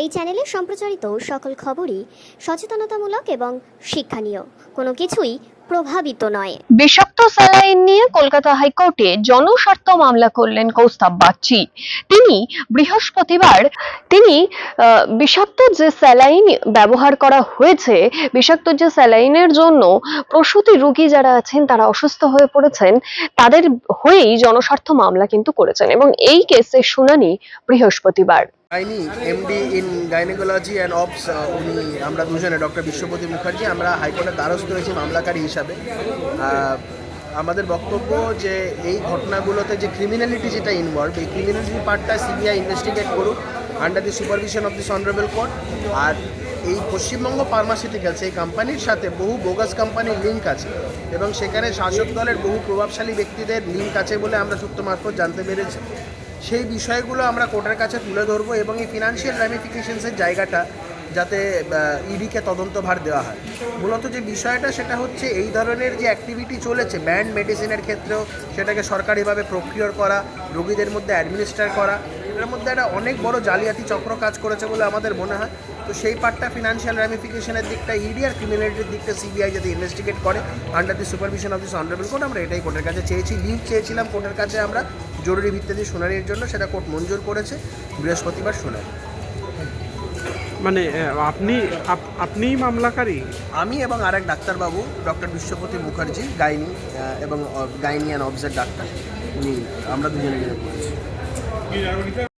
এই চ্যানেলে সম্প্রচারিত সকল খবরই সচেতনতামূলক এবং শিক্ষণীয়। কোনো কিছুই প্রভাবিত নয়। বিষাক্ত স্যালাইন নিয়ে কলকাতা হাইকোর্টে জনস্বার্থ মামলা করলেন কৌস্তাব বাগচি। তিনি বৃহস্পতিবার, তিনি বিষাক্ত যে স্যালাইন ব্যবহার করা হয়েছে, বিষাক্ত যে স্যালাইনের জন্য প্রসূতি রোগী যারা আছেন, তারা অসুস্থ হয়ে পড়েছেন, তাদের হয়েই জনস্বার্থ মামলা কিন্তু করেছেন এবং এই কেসের শুনানি বৃহস্পতিবার। Gynae MD in gynaecology and obs উনি, আমরা দুজনে, ডক্টর বিশ্বপতি মুখার্জি, আমরা হাইকোর্টের দ্বারস্থ হয়েছি মামলাকারী হিসাবে। আমাদের বক্তব্য যে এই ঘটনাগুলোতে যে ক্রিমিনালিটি যেটা ইনভলভ এই ক্রিমিনালিটি পার্টটা সিবিআই ইনভেস্টিগেট করুক under the supervision of this honourable court আর এই পশ্চিমবঙ্গ ফার্মাসিউটিক্যালস এই কোম্পানির সাথে বহু বোগাস কোম্পানির লিঙ্ক আছে এবং সেখানে শাসক দলের বহু প্রভাবশালী ব্যক্তিদের লিঙ্ক আছে বলে আমরা সূত্র মারফত জানতে পেরেছি। সেই বিষয়গুলো আমরা কোর্টের কাছে তুলে ধরবো এবং এই ফিনান্সিয়াল র্যামিফিকেশনসের জায়গাটা যাতে ইডিকে তদন্তভার দেওয়া হয়। মূলত যে বিষয়টা, সেটা হচ্ছে এই ধরনের যে অ্যাক্টিভিটি চলেছে ব্যান্ড মেডিসিনের ক্ষেত্রেও সেটাকে সরকারিভাবে প্রক্রিয়র করা, রোগীদের মধ্যে অ্যাডমিনিস্ট্রার করা এটার মধ্যে একটা অনেক বড় জালিয়াতি চক্র কাজ করেছে বলে আমাদের মনে হয়। তো সেই পার্টটা ফিনান্সিয়াল র্যামিফিকেশনের দিকটা ইডি আর ক্রিমিনালিটির দিকটা সিবিআই যদি ইনভেস্টিগেট করে under the supervision of this honourable court আমরা এটাই কোর্টের কাছে চেয়েছি লিভ চেয়েছিলাম কোর্টের কাছে আমরা। জরুরি ভিত্তিতে শুনানির জন্য সেটা কোর্ট মঞ্জুর করেছে বৃহস্পতিবার শুনানি। মানে আপনি আপনি আপ- আপনিই মামলাকারী? আমি এবং আরেক ডাক্তারবাবু ডক্টর বিশ্বপতি মুখার্জি গাইনি এবং গাইনি অ্যান্ড অবজার ডাক্তার উনি আমরা দুজনে করেছি।